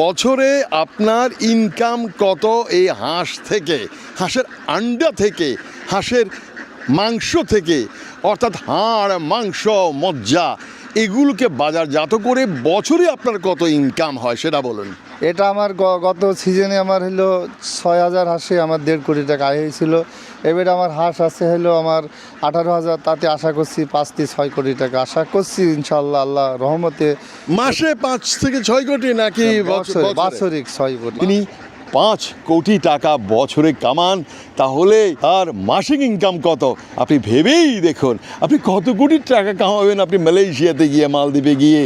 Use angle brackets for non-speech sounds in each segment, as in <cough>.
বছরে আপনার ইনকাম কত এই হাঁস থেকে? হাঁসের আন্ডা থেকে? হাঁসের মাংস থেকে? অর্থাৎ হাড়, মাংস, মজ্জা, এগুলোকে বাজারজাত করে বছরে আপনার কত ইনকাম হয় সেটা বলুন। এটা আমার গত সিজনে আমার হলো ছয় হাজার হাঁসে আমার দেড় কোটি টাকা আয় হয়েছিল। এবারে আমার হাঁস আছে হলো আমার আঠারো হাজার তাতে আশা করছি পাঁচ থেকে ছয় কোটি টাকা। আশা করছি ইনশাল্লাহ আল্লাহ রহমতে মাসে পাঁচ থেকে ছয় কোটি নাকি বছরে? বাৎসরিক ছয় কোটি। তিনি পাঁচ কোটি টাকা বছরে কামান তাহলে আর মাসিক ইনকাম কত? আপনি ভেবেই দেখুন আপনি কত কোটি টাকা কামাবেন আপনি মালয়েশিয়াতে গিয়ে মালদ্বীপে গিয়ে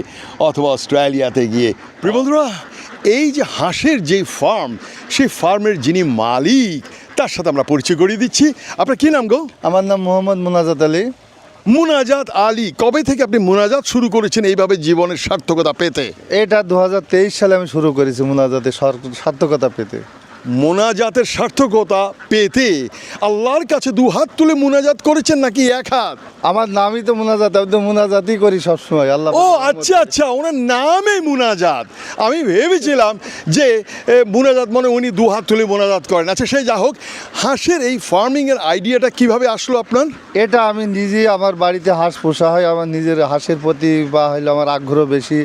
অথবা অস্ট্রেলিয়াতে গিয়ে। প্রিয় বন্ধুরা এই যে হাঁসের যে ফার্ম সেই ফার্মের যিনি মালিক তার সাথে আমরা পরিচয় করিয়ে দিচ্ছি। আপনার কি নাম গো? আমার নাম মোহাম্মদ মুনাজাত আলী। মুনাজাত আলী কবে থেকে আপনি মুনাজাত শুরু করেছেন এইভাবে জীবনের সার্থকতা পেতে? এটা দু হাজার তেইশ সালে আমি শুরু করেছি মুনাজাতে সার্থকতা পেতে। মোনাজাতের সার্থকতা পেতে আল্লাহর কাছে দু হাত তুলে মোনাজাত করেছেন নাকি এক হাত? আমার নামই তো মোনাজাত আমি তো মুনাজাতই করি সবসময় আল্লাহ ও আচ্ছা আচ্ছা ওনার নামে মোনাজাত। আমি ভেবেছিলাম যে মুনাজাত মানে উনি দু হাত তুলে মোনাজাত করেন। আচ্ছা সেই যা হোক হাঁসের এই ফার্মিংয়ের আইডিয়াটা কীভাবে আসলো আপনার? এটা আমি নিজেই আমার বাড়িতে হাঁস পোষা হয় আমার নিজের হাঁসের প্রতি বা হইল আমার আগ্রহ বেশি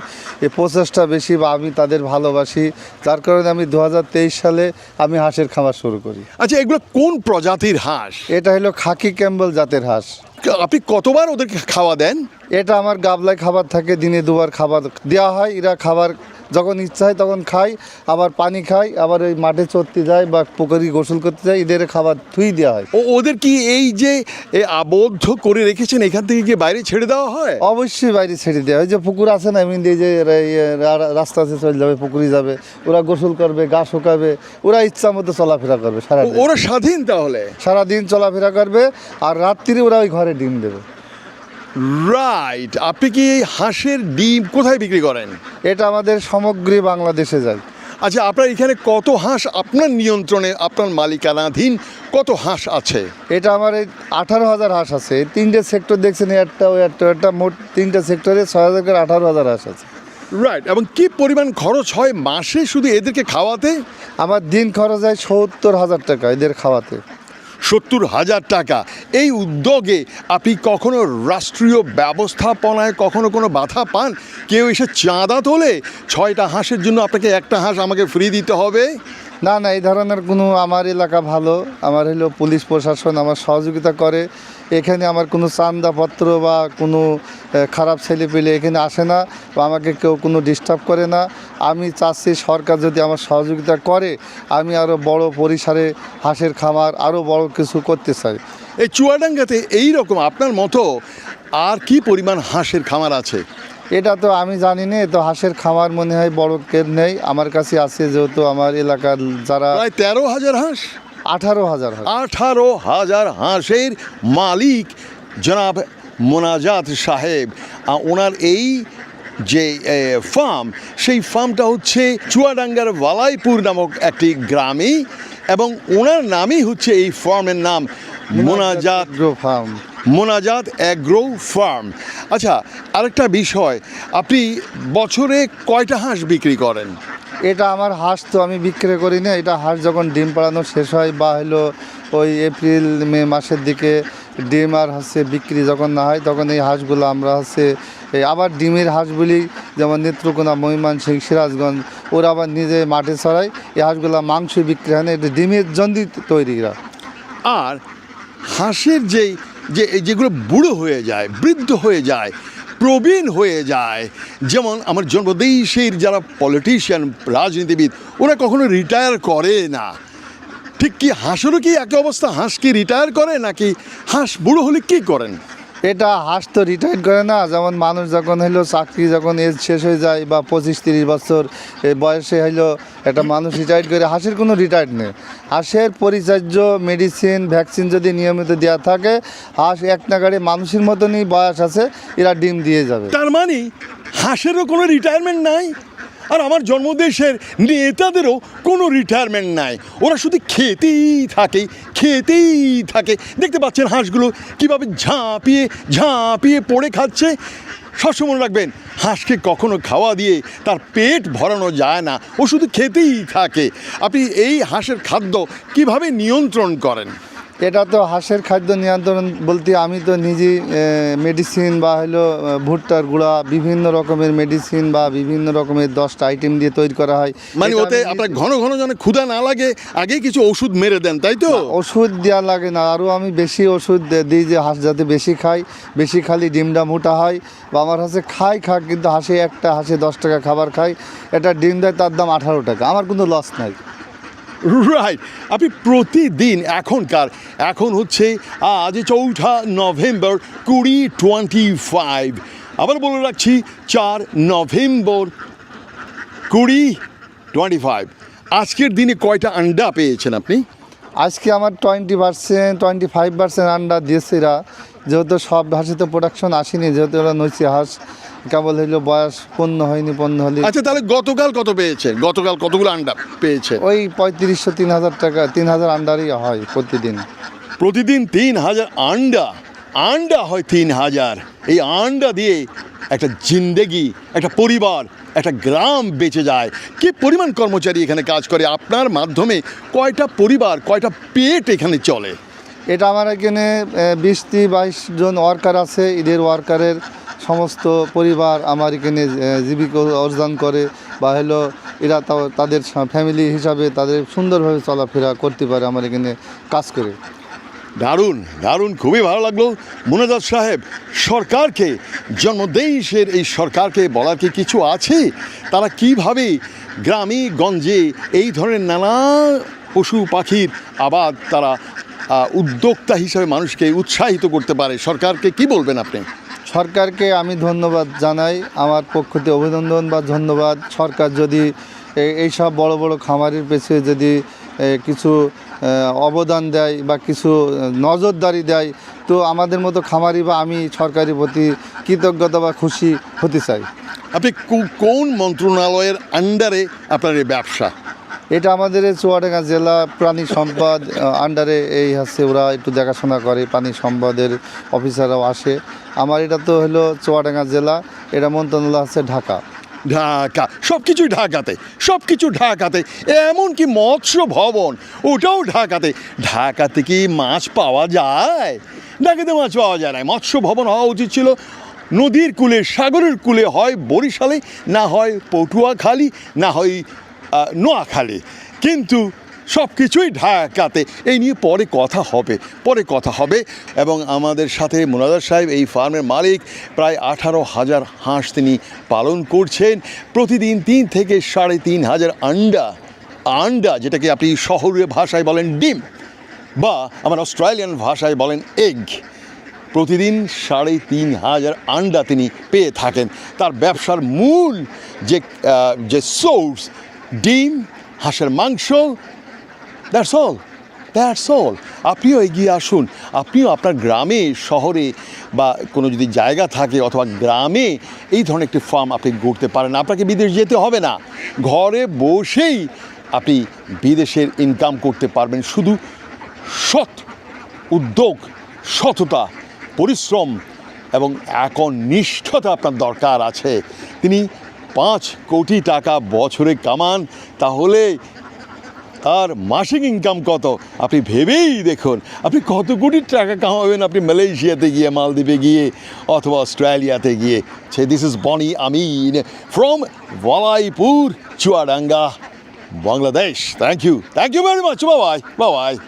এ প্রচেষ্টা বেশি বা আমি তাদের ভালোবাসি। তার কারণে আমি দু হাজার তেইশ সালে আমি হাঁসের খামার শুরু করি। আচ্ছা এগুলো কোন প্রজাতির হাঁস? এটা হলো খাকি ক্যাম্বল জাতের হাঁস। আপনি কতবার ওদেরকে খাওয়া দেন? এটা আমার গাবলায় খাবার থাকে দিনে দুবার খাবার দেওয়া হয় এরা খাবার যখন ইচ্ছা হয় তখন খাই আবার পানি খাই আবার ওই মাঠে চড়তে যায় বা পুকুরি গোসল করতে যায় এদের খাবার থুই দেওয়া হয়। ও ওদের কি এই যে আবদ্ধ করে রেখেছেন এখান থেকে গিয়ে বাইরে ছেড়ে দেওয়া হয়? অবশ্যই বাইরে ছেড়ে দেওয়া হয়। যে পুকুর আছে না এমনি দিয়ে যে রাস্তা আছে চলে যাবে পুকুরি যাবে। ওরা গোসল করবে গা শুকাবে ওরা ইচ্ছা মতো চলাফেরা করবে সারা ওরা স্বাধীন তাহলে? সারাদিন চলাফেরা করবে আর রাত্রি ওরা ওই ঘরে ডিম দেবে। রাইট আপনি কি এই হাঁসের ডিম কোথায় বিক্রি করেন? এটা আমাদের সমগ্রী বাংলাদেশে যায়। আচ্ছা আপনার এখানে কত হাঁস আপনার নিয়ন্ত্রণে আপনার মালিকানাধীন কত হাঁস আছে? এটা আমার এই আঠারো হাজার হাঁস আছে। এই তিনটে সেক্টর দেখছেন একটা ওই একটা একটা মোট তিনটে সেক্টরে ছয় হাজার করে আঠারো হাজার হাঁস আছে। রাইট এবং কি পরিমাণ খরচ হয় মাসে শুধু এদেরকে খাওয়াতে? আমার দিন খরচ হয় সত্তর হাজার টাকা এদের খাওয়াতে। সত্তর হাজার টাকা। এই উদ্যোগে আপনি কখনো রাষ্ট্রীয় ব্যবস্থাপনায় কখনো কোনো বাধা পান? কেউ এসে চাঁদা তোলে? ছয়টা হাঁসের জন্য আপনাকে একটা হাঁস আমাকে ফ্রি দিতে হবে? না না, এই ধরনের কোনো আমার এলাকা ভালো। আমার হলো পুলিশ প্রশাসন আমার সহযোগিতা করে। এখানে আমার কোনো চান্দাপত্র বা কোনো খারাপ ছেলে পেলে এখানে আসে না বা আমাকে কেউ কোনো ডিস্টার্ব করে না। আমি চাচ্ছি সরকার যদি আমার সহযোগিতা করে, আমি আরও বড় পরিসরে হাঁসের খামার আরও বড় কিছু করতে চাই। এই চুয়াডাঙ্গাতে এই রকম আপনার মতো আর কি পরিমাণ হাঁসের খামার আছে? এটা তো আমি জানি না তো হাঁসের খামার মনে হয় বড় কেউ নেই। আমার কাছে আছে যেহেতু আমার এলাকার যারা প্রায় তেরো হাজার হাঁস। আঠারো হাজার হাঁস। আঠারো হাজার হাঁসের মালিক জনাব মোনাজাত সাহেব। ওনার এই যে ফার্ম সেই ফার্মটা হচ্ছে চুয়াডাঙ্গার ওয়ালাইপুর নামক একটি গ্রামে এবং ওনার নামই হচ্ছে এই ফার্মের নাম মোনাজাত ফার্ম। মোনাজাত অ্যাগ্রো ফার্ম। আচ্ছা আরেকটা বিষয় আপনি বছরে কয়টা হাঁস বিক্রি করেন? এটা আমার হাঁস তো আমি বিক্রি করি না এটা হাঁস যখন ডিম পাড়ানো শেষ হয় বা হলো ওই এপ্রিল মে মাসের দিকে ডিম আর হচ্ছে বিক্রি যখন না হয় তখন এই হাঁসগুলো আমরা হচ্ছে এই আবার ডিমের হাঁসগুলি যেমন নেত্রকোনা মহিমান সিং সিরাজগঞ্জ ওরা আবার নিজে মাঠে ছড়ায় এই হাঁসগুলো মাংস বিক্রি হয় না এটা ডিমের জন্যই তৈরি আর হাঁসের যেই যে যেগুলো বুড়ো হয়ে যায়, বৃদ্ধ হয়ে যায়, প্রবীণ হয়ে যায়, যেমন আমার জন্মদেশের যারা পলিটিশিয়ান রাজনীতিবিদ, ওরা কখনো রিটায়ার করে না। ঠিক কি হাঁসেরও কি একই অবস্থা? হাঁস কি রিটায়ার করে নাকি হাঁস বুড়ো হলে কী করেন? এটা হাঁস তো রিটায়ার করে না। যেমন মানুষ যখন হইল চাকরি যখন এজ শেষ হয়ে যায় বা পঁচিশ তিরিশ বছর বয়সে হইল একটা মানুষ রিটায়ার করে, হাঁসের কোনো রিটায়ার নেই। হাঁসের পরিচর্য মেডিসিন ভ্যাকসিন যদি নিয়মিত দেওয়া থাকে, হাঁস এক নাগাড়ে মানুষের মতনই বয়স আছে, এরা ডিম দিয়ে যাবে। তার মানে হাঁসেরও কোনো রিটায়ারমেন্ট নাই? আর আমার জন্মদেশের নেতাদেরও কোনো রিটায়ারমেন্ট নাই। ওরা শুধু খেতেই থাকে খেতেই থাকে। দেখতে পাচ্ছেন হাঁসগুলো কীভাবে ঝাঁপিয়ে ঝাঁপিয়ে পড়ে খাচ্ছে। সবসময় রাখবেন, হাঁসকে কখনো খাওয়া দিয়ে তার পেট ভরানো যায় না। ও শুধু খেতেই থাকে। আপনি এই হাঁসের খাদ্য কীভাবে নিয়ন্ত্রণ করেন? এটা তো হাঁসের খাদ্য নিয়ন্ত্রণ বলতে আমি তো নিজেই মেডিসিন বা হলো ভুট্টার গুঁড়া বিভিন্ন রকমের মেডিসিন বা বিভিন্ন রকমের দশটা আইটেম দিয়ে তৈরি করা হয়। মানে ওতে আপনার ঘন ঘন যেন ক্ষুধা না লাগে আগেই কিছু ওষুধ মেরে দেন তাই তো? ওষুধ দেওয়া লাগে না। আরও আমি বেশি ওষুধ দিই যে হাঁস যাতে বেশি খাই বেশি খালি ডিমটা মোটা হয়। বা আমার হাঁসে খাই খাক কিন্তু হাঁসে একটা হাঁসে দশ টাকা খাবার খাই এটা ডিম দেয় তার দাম আঠারো টাকা। আমার কিন্তু লস নাই। <laughs> রাইট আপনি প্রতিদিন এখনকার, এখন হচ্ছে আজ চৌঠা নভেম্বর কুড়ি টোয়েন্টি ফাইভ। আবার বলে রাখছি, চার নভেম্বর কুড়ি টোয়েন্টি ফাইভ। আজকের দিনে কয়টা আন্ডা পেয়েছেন আপনি? আজকে আমার twenty percent, twenty five percent আন্ডা দিয়েছে এরা। যেহেতু সব হাঁসে তো প্রোডাকশন আসেনি যেহেতু ওরা নইছে হাঁস কেবল হইল বয়স পণ্য হয়নি পণ্য হলে। আচ্ছা তাহলে গতকাল কত পেয়েছে? গতকাল কতগুলো আন্ডা পেয়েছে? ওই পঁয়ত্রিশশো তিন হাজার টাকা তিন হাজার আন্ডারই হয় প্রতিদিন। প্রতিদিন তিন হাজার আন্ডা আন্ডা হয় তিন হাজার। এই আন্ডা দিয়ে একটা জিন্দেগি একটা পরিবার একটা গ্রাম বেঁচে যায়। কি পরিমাণ কর্মচারী এখানে কাজ করে? আপনার মাধ্যমে কয়টা পরিবার কয়টা পেট এখানে চলে? এটা আমার এখানে বিশ থেকে বাইশ জন ওয়ার্কার আছে, ঈদের ওয়ার্কারের সমস্ত পরিবার আমার এখানে জীবিকা অর্জন করে বা হলো এরা তাদের ফ্যামিলি হিসাবে তাদের সুন্দরভাবে চলাফেরা করতে পারে আমার এখানে কাজ করে। দারুণ দারুণ, খুবই ভালো লাগল। মোনাজাত সাহেব, সরকারকে, জন্মদেশের এই সরকারকে বলার কি কিছু আছে? তারা কীভাবে গ্রামে, গঞ্জে এই ধরনের নানা পশু পাখির আবাদ তারা উদ্যোক্তা হিসাবে মানুষকে উৎসাহিত করতে পারে। সরকারকে কি বলবেন আপনি? সরকারকে আমি ধন্যবাদ জানাই। আমার পক্ষ থেকে অভিনন্দন বা ধন্যবাদ। সরকার যদি এইসব বড় বড় খামারের পেছনে যদি কিছু অবদান দেয় বা কিছু নজরদারি দেয় তো আমাদের মতো খামারি বা আমি সরকারের প্রতি কৃতজ্ঞতা বা খুশি হতে চাই। আপনি কোন মন্ত্রণালয়ের আন্ডারে আপনার এই ব্যবসা? এটা আমাদের চুয়াডাঙ্গা জেলা প্রাণী সম্পদ আন্ডারে এই হচ্ছে ওরা একটু দেখাশোনা করে, প্রাণী সম্পদের অফিসাররাও আসে। আমার এটা তো হলো চুয়াডাঙ্গা জেলা, এটা মন্ত্রণালয় আছে ঢাকা। ঢাকা সব কিছুই ঢাকাতে সব কিছু ঢাকাতে, এমনকি মৎস্য ভবন, ওটাও ঢাকাতে। ঢাকাতে কি মাছ পাওয়া যায়? ঢাকাতে মাছ পাওয়া যায় না। মৎস্য ভবন হওয়া উচিত ছিল নদীর কূলে, সাগরের কূলে হয় বরিশালে, না হয় পটুয়াখালী, না হয় নোয়াখালী। কিন্তু সব কিছুই ঢাকাতে। এই নিয়ে পরে কথা হবে, পরে কথা হবে। এবং আমাদের সাথে মোনাজার সাহেব, এই ফার্মের মালিক, প্রায় আঠারো হাজার হাঁস তিনি পালন করছেন। প্রতিদিন তিন থেকে সাড়ে তিন হাজার আন্ডা আন্ডা, যেটাকে আপনি শহরের ভাষায় বলেন ডিম, বা আমার অস্ট্রেলিয়ান ভাষায় বলেন এগ, প্রতিদিন সাড়ে তিন হাজার আন্ডা তিনি পেয়ে থাকেন। তার ব্যবসার মূল যে যে সোর্স ডিম, হাঁসের মাংস দ্যাটস অল দ্যাটস অল আপনিও এগিয়ে আসুন, আপনিও আপনার গ্রামে, শহরে বা কোনো যদি জায়গা থাকে অথবা গ্রামে এই ধরনের একটি ফার্ম আপনি গড়তে পারেন, আপনাকে বিদেশ যেতে হবে না। ঘরে বসেই আপনি বিদেশের ইনকাম করতে পারবেন, শুধু সৎ উদ্যোগ, সততা, পরিশ্রম এবং একনিষ্ঠতা আপনার দরকার আছে। তিনি পাঁচ কোটি টাকা বছরে কামান, তাহলে তার মাসিক ইনকাম কত? আপনি ভেবেই দেখুন, আপনি কত কোটি টাকা কামাবেন আপনি মালয়েশিয়াতে গিয়ে, মালদ্বীপে গিয়ে, অথবা অস্ট্রেলিয়াতে গিয়ে। সে this is Boni Amin from Walaipur Chuadanga Bangladesh thank you thank you very much Babai Babai